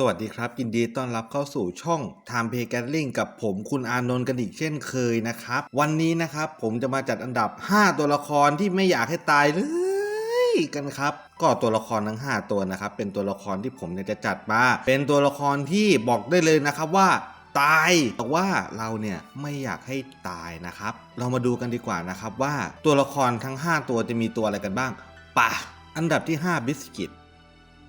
สวัสดีครับ ยินดีต้อนรับเข้าสู่ช่อง Time Pay Gathering กับผมคุณอานนท์กันอีกเช่นเคยนะครับ วันนี้นะครับผมจะมาจัดอันดับ 5 ตัวละครที่ไม่อยากให้ตายเลยกันครับก็ตัวละครทั้ง 5 ตัวนะครับ เป็นตัวละครที่ผมเนี่ยจะจัดมา เป็นตัวละครที่บอกได้เลยนะครับว่าตายแต่ว่าเราเนี่ยไม่อยากให้ตายนะครับ เรามาดูกันดีกว่านะครับว่าตัวละครทั้ง 5 ตัวจะมีตัวอะไรกันบ้างป่ะอันดับที่ 5 บิสกิต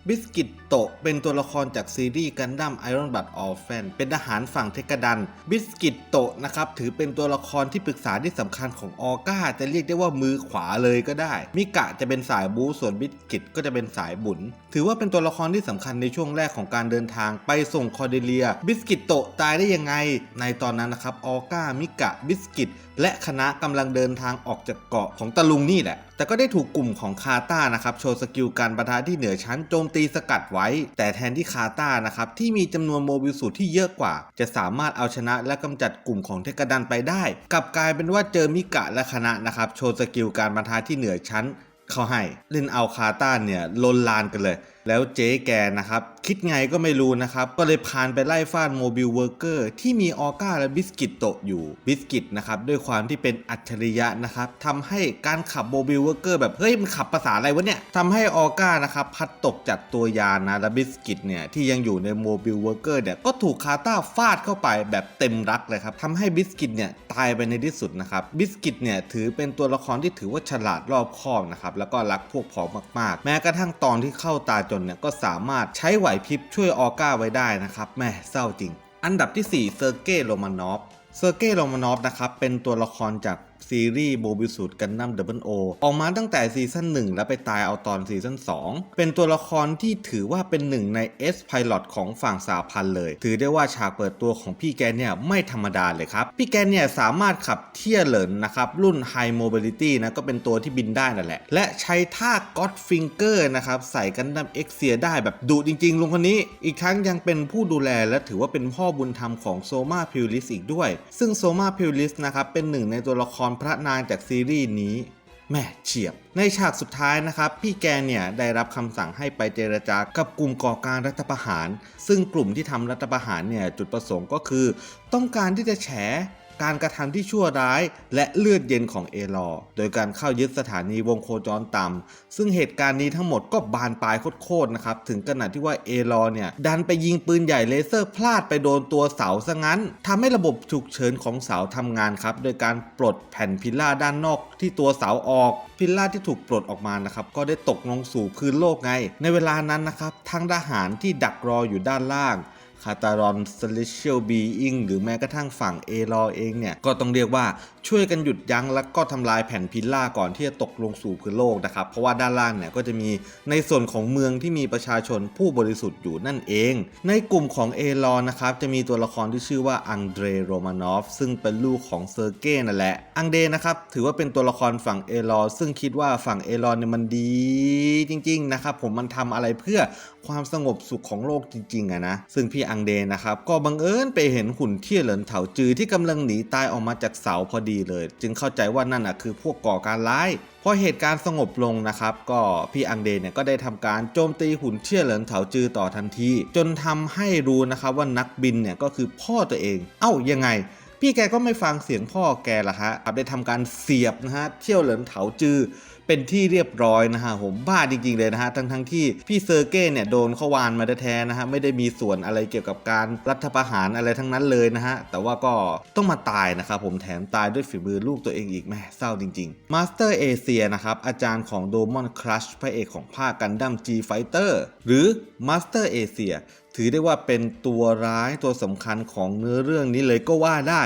บิสกิตโตะเป็นตัวละครจากซีรีส์กันดั้มไอรอนบัตออฟแฟนเป็นทหารฝั่งเทกดัน บิสกิตโตะนะครับถือเป็นตัวละครที่ปรึกษาที่สำคัญของออก้าจะเรียกได้ว่ามือขวาเลยก็ได้ มิกะจะเป็นสายบูส่วนบิสกิตก็จะเป็นสายบุญ ถือว่าเป็นตัวละครที่สำคัญในช่วงแรกของการเดินทางไปส่งคอเดเลีย บิสกิตโตะตายได้ยังไง ในตอนนั้นนะครับออก้ามิกะบิสกิตและคณะกำลังเดินทางออกจากเกาะของตะลุงนี่แหละ แต่ก็ได้ถูกกลุ่มของคาตานะครับโชว์สกิลการประทะที่เหนือชั้นโจมตีีสกัดไว้ แต่แทนที่คาตานะครับที่มีจำนวนโมบิลสูตรที่เยอะกว่า จะสามารถเอาชนะและกำจัดกลุ่มของเทกดันไปได้ กลับกลายเป็นว่าเจอมิกะและคณะนะครับโชว์สกิลการบรรทาที่เหนือชั้นเขาให้เล่นเอาคาตาเนี่ยลนลานกันเลย แล้วเจ๊แกนะครับ คิดไงก็ไม่รู้นะครับ ก็เลยพานไปไล่ฟาดโมบิลเวิร์กเกอร์ที่มีออก้าและบิสกิตโตะอยู่บิสกิตนะครับด้วยความที่เป็นอัจฉริยะนะครับทำให้การขับโมบิลเวิร์กเกอร์แบบเฮ้ยมันขับภาษาอะไรวะเนี่ยทำให้ออก้านะครับพัดตกจากตัวยานนะและบิสกิตเนี่ยที่ยังอยู่ในโมบิลเวิร์กเกอร์เนี่ยก็ถูกคาต้าฟาดเข้าไปแบบเต็มรักเลยครับทำให้บิสกิตเนี่ยตายไปในที่สุดนะครับบิสกิตเนี่ยถือเป็นตัวละครที่ถือว่าฉลาดรอบคอบนะครับแล้วก็รักพวกพ้องมากๆ แม้กระทั่งตอนที่เข้าตาจนเนี่ยก็สามารถใช้ไหวพริบช่วยออก้าไว้ได้นะครับแม่เศร้าจริง อันดับที่4เซอร์เก้โรมานอฟเซอร์เก้โรมานอฟนะครับเป็นตัวละครจาก ซีรีส์โมบิสูดกันนัมดับเบิลโอออกมาตั้งแต่ซีซั่น1 แล้วไปตายเอาตอนซีซั่น2 เป็นตัวละครที่ถือว่าเป็นหนึ่งใน S Pilot ของฝั่งสาพันเลย ถือได้ว่าฉากเปิดตัวของพี่แกเนี่ยไม่ธรรมดาเลยครับ พี่แกเนี่ยสามารถขับเทียเหลินนะครับ รุ่น High Mobility นะก็เป็นตัวที่บินได้นั่นแหละ และใช้ท่า God Finger นะครับใส่กันดัมเอ็กเซียได้แบบดุจริงๆลุงคนนี้ อีกทั้งยังเป็นผู้ดูแลและถือว่าเป็นพ่อบุญธรรมของโซมาพิวลิสอีกด้วย ซึ่งโซมาพิวลิสนะครับเป็นหนึ่งในตัวละครพระนางจากซีรีส์นี้แม่เฉียบ ในฉากสุดท้ายนะครับ พี่แกเนี่ยได้รับคำสั่งให้ไปเจรจากับกลุ่มก่อการรัฐประหาร ซึ่งกลุ่มที่ทำรัฐประหารเนี่ยจุดประสงค์ก็คือ ต้องการที่จะแฉ การกระทำที่ชั่วร้าย และเลือดเย็นของเอลอ โดยการเข้ายึดสถานีวงโคจรต่ำซึ่งเหตุการณ์นี้ทั้งหมดก็บานปลายโคตรๆนะครับ ถึงขนาดที่ว่าเอลอเนี่ยดันไปยิงปืนใหญ่เลเซอร์พลาดไปโดนตัวเสาซะงั้นทำให้ระบบฉุกเฉินของเสาทำงานครับ โดยการปลดแผ่นพิลล่าด้านนอกที่ตัวเสาออก พิลล่าที่ถูกปลดออกมานะครับก็ได้ตกลงสู่พื้นโลกไง ในเวลานั้นนะครับทั้งทหารที่ดักรออยู่ด้านล่าง คาตารอนเซเลเชียลบีอิงหรือแม้กระทั่งฝั่งเอรอเองเนี่ย ก็ต้องเรียกว่าช่วยกันหยุดยั้งแล้วก็ทำลายแผ่นพิลล่าก่อนที่จะตกลงสู่พื้นโลกนะครับ เพราะว่าด้านล่างเนี่ยก็จะมีในส่วนของเมืองที่มีประชาชนผู้บริสุทธิ์อยู่นั่นเอง ในกลุ่มของเอรอนนะครับจะมีตัวละครที่ชื่อว่าอังเดรโรมานอฟซึ่งเป็นลูกของเซอร์เก้นั่นแหละ อังเดรนะครับถือว่าเป็นตัวละครฝั่งเอรอซึ่งคิดว่าฝั่งเอรอเนี่ยมันดีจริงๆนะครับผมมันทำอะไรเพื่อความสงบสุขของโลกจริงๆอะนะซึ่งพี่อังเดนะครับก็บังเอิญไปเห็นหุ่นเที่ยเหลินเถาจือที่กำลังหนีตายออกมาจากเสาพอดีเลย จึงเข้าใจว่านั่นอะคือพวกก่อการร้ายพอเหตุการณ์สงบลงนะครับ ก็พี่อังเดเนี่ยก็ได้ทำการโจมตีหุ่นเชี่ยเหลินเถาจือต่อทันที จนทำให้รู้นะครับว่านักบินเนี่ยก็คือพ่อตัวเอง เอ้ายังไงพี่แกก็ไม่ฟังเสียงพ่อแกละฮะครับได้ทำการเสียบนะฮะเชี่ยวเหลินเถาจือ เป็นที่เรียบร้อยนะฮะผมบ้าจริงๆเลยนะฮะทั้งทั้งๆที่พี่เซอร์เก้เนี่ยโดนเขาวานมาแท้ๆนะฮะไม่ได้มีส่วนอะไรเกี่ยวกับการรัฐประหารอะไรทั้งนั้นเลยนะฮะแต่ว่าก็ต้องมาตายนะครับผมแถมตายด้วยฝีมือลูกตัวเองอีกแม่เศร้าจริงๆมาสเตอร์เอเชียนะครับอาจารย์ของโดมอนครัชพระเอกของภาคกันดั้ม G Fighter หรือมาสเตอร์เอเชียถือได้ว่าเป็นตัวร้ายตัวสำคัญของเนื้อเรื่องนี้เลยก็ว่าได้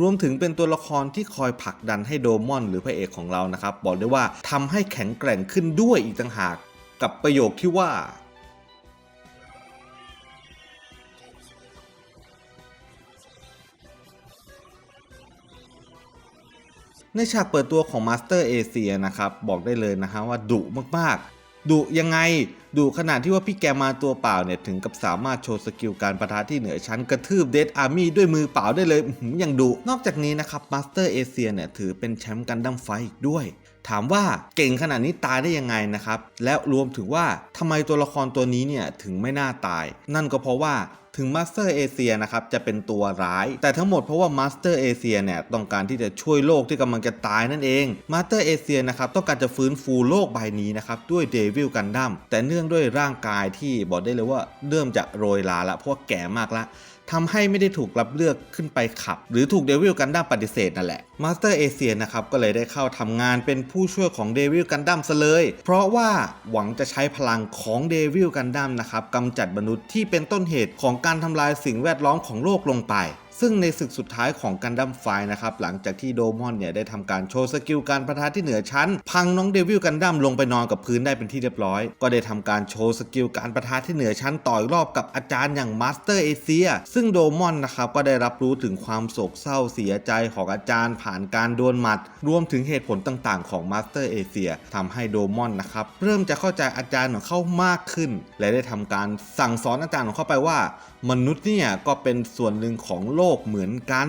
รวมถึงเป็นตัวละครที่คอยผลักดันให้โดมอน หรือพระเอกของเรานะครับ บอกได้ว่าทำให้แข็งแกร่งขึ้นด้วยอีกต่างหาก กับประโยคที่ว่า ในฉากเปิดตัวของ Master a เ i a นะครับ บอกได้เลยนะฮะว่าดุมากๆ ดุยังไงดุขนาดที่ว่าพี่แกมาตัวเปล่าเนี่ยถึงกับสามารถโชว์สกิลการประทะที่เหนือชั้นกระทืบเดดอาร์มี่ด้วยมือเปล่าได้เลยอย่างดุนอกจากนี้นะครับมาสเตอร์เอเชียเนี่ยถือเป็นแชมป์กันดั้มไฟอีกด้วย ถามว่าเก่งขนาดนี้ตายได้ยังไงนะครับ และรวมถึงว่าทำไมตัวละครตัวนี้เนี่ยถึงไม่น่าตาย นั่นก็เพราะว่าถึงมาสเตอร์เอเชียนะครับจะเป็นตัวร้าย แต่ทั้งหมดเพราะว่ามาสเตอร์เอเชียเนี่ยต้องการที่จะช่วยโลกที่กำลังจะตายนั่นเองมาสเตอร์เอเชียนะครับต้องการจะฟื้นฟูโลกใบนี้นะครับด้วยเดวิลกันดั้มแต่เนื่องด้วยร่างกายที่บอกได้เลยว่าเริ่มจะโรยลาละเพราะว่าแก่มากละ ทำให้ไม่ได้ถูกรับเลือกขึ้นไปขับ หรือถูกเดวิลกันดั้มปฏิเสธนั่นแหละมาสเตอร์เอเชียนะครับก็เลยได้เข้าทำงานเป็นผู้ช่วยของเดวิลกันดั้มซะเลย เพราะว่าหวังจะใช้พลังของเดวิลกันดั้มนะครับกำจัดมนุษย์ที่เป็นต้นเหตุของการทำลายสิ่งแวดล้อมของโลกลงไปซึ่งในศึกสุดท้ายของกันดั้มไฟนะครับ หลังจากที่โดมอนเนี่ยได้ทำการโชว์สกิลการประทะที่เหนือชั้น พังน้องเดวิลกันดั้มลงไปนอนกับพื้นได้เป็นที่เรียบร้อย ก็ได้ทำการโชว์สกิลการประทะที่เหนือชั้นต่อยรอบกับอาจารย์อย่างมาสเตอร์เอเชียซึ่งโดมอนนะครับก็ได้รับรู้ถึงความโศกเศร้าเสียใจของอาจารย์ผ่านการดวลหมัด รวมถึงเหตุผลต่างๆ ของมาสเตอร์เอเชียทำให้โดมอนนะครับเริ่มจะเข้าใจอาจารย์ของเขามากขึ้น และได้ทำการสั่งสอนอาจารย์ของเขาไปว่า มนุษย์เนี่ยก็เป็นส่วนหนึ่งของโลกเหมือนกัน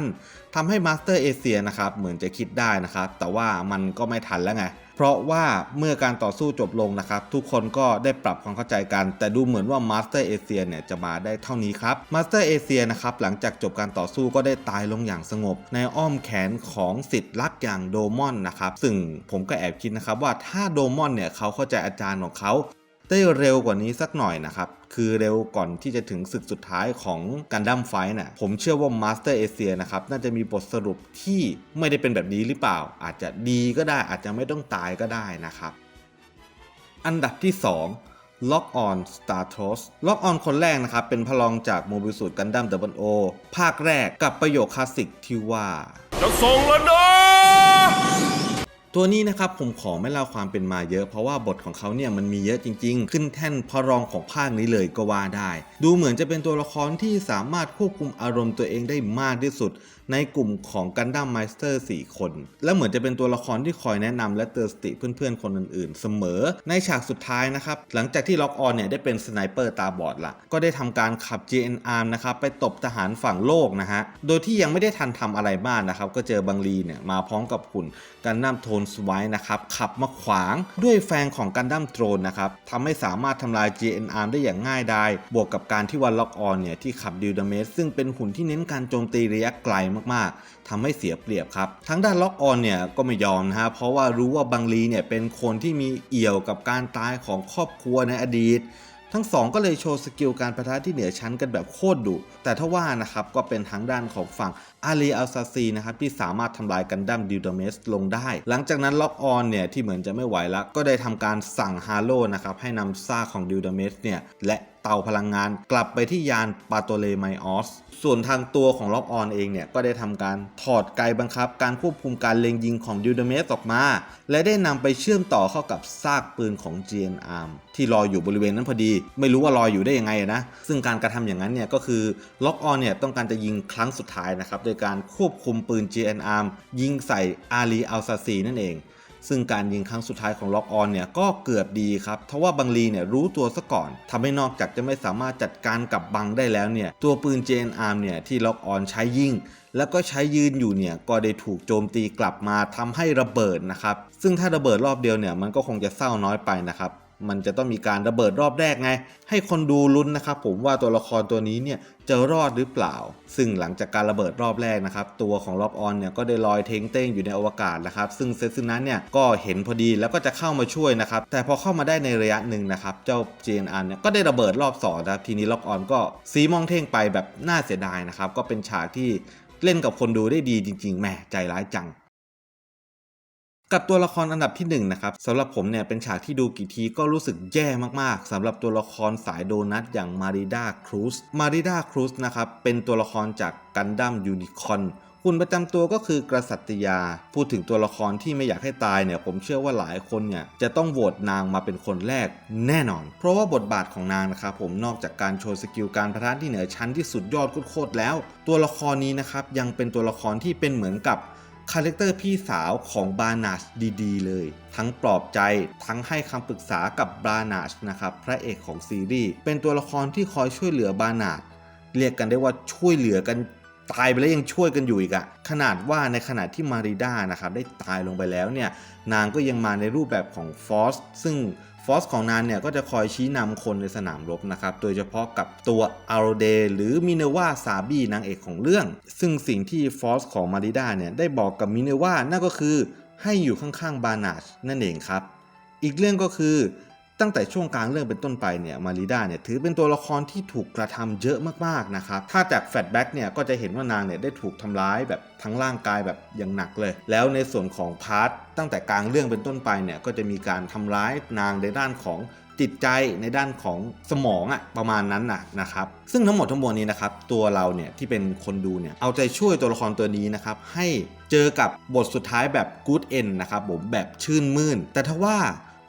ทำให้มาสเตอร์เอเชียนะครับเหมือนจะคิดได้นะครับ แต่ว่ามันก็ไม่ทันแล้วไง เพราะว่าเมื่อการต่อสู้จบลงนะครับ ทุกคนก็ได้ปรับความเข้าใจกัน แต่ดูเหมือนว่ามาสเตอร์เอเชียเนี่ยจะมาได้เท่านี้ครับมาสเตอร์เอเชียนะครับหลังจากจบการต่อสู้ก็ได้ตายลงอย่างสงบ ในอ้อมแขนของสิทธิ์รักอย่างโดมอนนะครับซึ่งผมก็แอบคิดนะครับว่าถ้าโดมอนเนี่ยเขาเข้าใจอาจารย์ของเขาได้เร็วกว่านี้สักหน่อยนะครับ คือเร็วก่อนที่จะถึงศึกสุดท้ายของกันดั้มไฟน่ะผมเชื่อว่ามาสเตอร์เอเชียนะครับน่าจะมีบทสรุปที่ไม่ได้เป็นแบบนี้หรือเปล่า อาจจะดีก็ได้อาจจะไม่ต้องตายก็ได้นะครับ อันดับที่2 Lock on Star t r o s Lock on คนแรกนะครับ เป็นพลองจากโมบิลสูตรกันดั้ม o o ภาคแรกกับประโยคคลาสสิกที่ว่า จะส่งแล้วนะ ตัวนี้นะครับผมขอไม่เล่าความเป็นมาเยอะเพราะว่าบทของเขาเนี่ยมันมีเยอะจริง ๆ ขึ้นแท่นพระรองของภาคนี้เลยก็ว่าได้ ดูเหมือนจะเป็นตัวละครที่สามารถควบคุมอารมณ์ตัวเองได้มากที่สุดในกลุ่มของกันดั้มไมสเตอร์4คน และเหมือนจะเป็นตัวละครที่คอยแนะนำและเตือนสติเพื่อนๆ คนอื่นๆ เสมอ ในฉากสุดท้ายนะครับ หลังจากที่ล็อกออนเนี่ยได้เป็นสไนเปอร์ตาบอดละก็ได้ทำการขับ GNR นะครับไปตบทหารฝั่งโลกนะฮะ โดยที่ยังไม่ได้ทันทำอะไรมากนะครับ ก็เจอบังลีเนี่ยมาพร้อมกับหุ่นกันดั้มโทนสไวนะครับขับมาขวางด้วยแฟงของกันดั้มโทรนนะครับทำให้สามารถทำลาย GNR ได้อย่างง่ายดายบวกกับการที่วันล็อกออนเนี่ยที่ขับดิวดาเมสซึ่งเป็นหุ่นที่เน้นการโจมตีระยะไกลมากๆทำให้เสียเปรียบครับทั้งด้านล็อกออนเนี่ยก็ไม่ยอมนะฮะเพราะว่ารู้ว่าบังลีเนี่ยเป็นคนที่มีเอี่ยวกับการตายของครอบครัวในอดีตทั้งสองก็เลยโชว์สกิลการประทะที่เหนือชั้นกันแบบโคตรดุ แต่ถ้าว่านะครับก็เป็นทางด้านของฝั่งอาลีอัลซาซีนะครับที่สามารถทำลายกันดั้มดิวดเมสลงได้ หลังจากนั้นล็อกออนเนี่ยที่เหมือนจะไม่ไหวแล้ว ก็ได้ทำการสั่งฮาโลนะครับให้นำซากของดิวดเมสเนี่ยและ เตาพลังงาน กลับไปที่ยานปาโตเลไมออส ส่วนทางตัวของล็อกออนเองเนี่ย ก็ได้ทำการถอดไกบังคับ การควบคุมการเล็งยิงของดิวดาเมสออกมา และได้นำไปเชื่อมต่อเข้ากับซากปืนของ GN Arm ที่ลอยอยู่บริเวณนั้นพอดี ไม่รู้ว่าลอยอยู่ได้ยังไงนะ ซึ่งการกระทำอย่างนั้นเนี่ยก็คือล็อกออนเนี่ยต้องการจะยิงครั้งสุดท้ายนะครับโดยการควบคุมปืน GN Arm ยิงใส่อาลีอัลซาซีนั่นเอง ซึ่งการยิงครั้งสุดท้ายของล็อกออนเนี่ยก็เกือบดีครับทว่าบังลีเนี่ยรู้ตัวซะก่อนทำให้นอกจากจะไม่สามารถจัดการกับบังได้แล้วเนี่ยตัวปืน JN Arm เนี่ยที่ล็อกออนใช้ยิงแล้วก็ใช้ยืนอยู่เนี่ยก็ได้ถูกโจมตีกลับมาทำให้ระเบิดนะครับ ซึ่งถ้าระเบิดรอบเดียวเนี่ยมันก็คงจะเศร้าน้อยไปนะครับ มันจะต้องมีการระเบิดรอบแรกไง ให้คนดูลุ้นนะครับผมว่าตัวละครตัวนี้เนี่ยจะรอดหรือเปล่า ซึ่งหลังจากการระเบิดรอบแรกนะครับ ตัวของล็อกออนเนี่ยก็ได้ลอยเทงเต้งอยู่ในอวกาศนะครับ ซึ่งเซซึนั้นเนี่ยก็เห็นพอดีแล้วก็จะเข้ามาช่วยนะครับ แต่พอเข้ามาได้ในระยะหนึ่งนะครับ เจ้า GNR เนี่ยก็ได้ระเบิดรอบสองนะครับ ทีนี้ล็อกออนก็ซีมองเท่งไปแบบน่าเสียดายนะครับ ก็เป็นฉากที่เล่นกับคนดูได้ดีจริงๆแหมใจร้ายจัง กับตัวละครอันดับที่1นงนะครับสำหรับผมเนี่ยเป็นฉากที่ดูกี่ทีก็รู้สึกแย่มากๆสำหรับตัวละครสายโดนัทอย่างมาริดาครูซมาริดาครูซนะครับเป็นตัวละครจากกันดั้มยูนิคอนหุ่นประจำตัวก็คือกษัตยา พูดถึงตัวละครที่ไม่อยากให้ตายเนี่ย ผมเชื่อว่าหลายคนเนี่ยจะต้องโหวตนางมาเป็นคนแรกแน่นอน เพราะว่าบทบาทของนางนะครับผมนอกจากการโชว์สกิลการพะทะที่เหนือชั้นที่สุดยอดโคตรแล้ว ตัวละครนี้นะครับยังเป็นตัวละครที่เป็นเหมือนกับ คาแรคเตอร์พี่สาวของบานาชดีๆ เลย ทั้งปลอบใจทั้งให้คำปรึกษากับบานาชนะครับพระเอกของซีรีส์เป็นตัวละครที่คอยช่วยเหลือบานาชเรียกกันได้ว่าช่วยเหลือกันตายไปแล้วยังช่วยกันอยู่อีกอะขนาดว่าในขณะที่มาริด้านะครับได้ตายลงไปแล้วเนี่ยนางก็ยังมาในรูปแบบของฟอสซึ่ง ฟอสของนานเนี่ยก็จะคอยชี้นำคนในสนามรบนะครับ โดยเฉพาะกับตัวอารเดหรือมิเนวาซาบีนางเอกของเรื่อง ซึ่งสิ่งที่ฟอสของมาริดาเนี่ยได้บอกกับมิเนวานั่นก็คือให้อยู่ข้างๆบานาชนั่นเองครับ อีกเรื่องก็คือ ตั้งแต่ช่วงกลางเรื่องเป็นต้นไปเนี่ยมาริดาเนี่ยถือเป็นตัวละครที่ถูกกระทำเยอะมากๆนะครับ ถ้าจากแฟลชแบ็กเนี่ยก็จะเห็นว่านางเนี่ยได้ถูกทำร้ายแบบทั้งร่างกายแบบอย่างหนักเลย แล้วในส่วนของพาร์ทตั้งแต่กลางเรื่องเป็นต้นไปเนี่ยก็จะมีการทำร้ายนางในด้านของจิตใจในด้านของสมองอะประมาณนั้นนะนะครับ ซึ่งทั้งหมดทั้งมวลนี้นะครับ ตัวเราเนี่ยที่เป็นคนดูเนี่ยเอาใจช่วยตัวละครตัวนี้นะครับ ให้เจอกับบทสุดท้ายแบบ good end นะครับผมแบบชื่นมื่น แต่ทว่า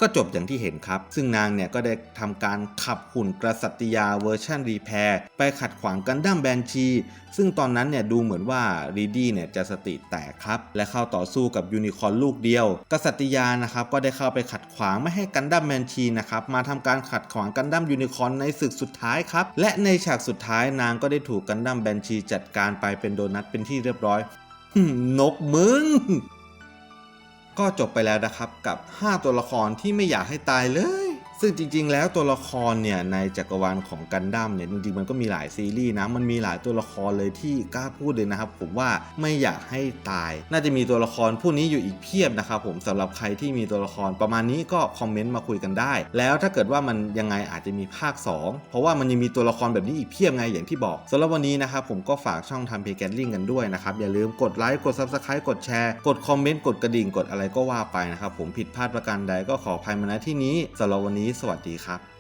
ก็จบอย่างที่เห็นครับ ซึ่งนางเนี่ยก็ได้ทำการขับหุ่นกษัตริยาเวอร์ชันรีแพร์ไปขัดขวางกันดั้มแบนชี ซึ่งตอนนั้นเนี่ยดูเหมือนว่ารีดี้เนี่ยจะสติแตกครับ และเข้าต่อสู้กับยูนิคอร์นลูกเดียว กษัตริยานะครับก็ได้เข้าไปขัดขวางไม่ให้กันดั้มแบนชีนะครับมาทำการขัดขวางกันดั้มยูนิคอร์นในศึกสุดท้ายครับ และในฉากสุดท้ายนางก็ได้ถูกกันดั้มแบนชีจัดการไปเป็นโดนัทเป็นที่เรียบร้อยหนกมึง ก็จบไปแล้วนะครับกับ 5 ตัวละครที่ไม่อยากให้ตายเลย ซึ่งจริง ๆ แล้วตัวละครเนี่ยในจักรวาลของกันดั้มเนี่ยจริงๆมันก็มีหลายซีรีส์นะมันมีหลายตัวละครเลยที่กล้าพูดเลยนะครับ ผมว่าไม่อยากให้ตาย น่าจะมีตัวละครพวกนี้อยู่อีกเพียบนะครับผมสำหรับใครที่มีตัวละครประมาณนี้ก็คอมเมนต์มาคุยกันได้ แล้วถ้าเกิดว่ามันยังไงอาจจะมีภาค 2 เพราะว่ามันยังมีตัวละครแบบนี้อีกเพียบไงอย่างที่บอกสำหรับวันนี้นะครับผมก็ฝากช่องทำเพจแกนลิงกันด้วยนะครับอย่าลืมกดไลค์กด Subscribe กดแชร์กดคอมเมนต์กดกระดิ่งกดอะไรก็ว่าไปนะครับผมผิดพลาดประการใดก็ขออภัยมาณที่นี้สำหรับวันนี้สวัสดีครับ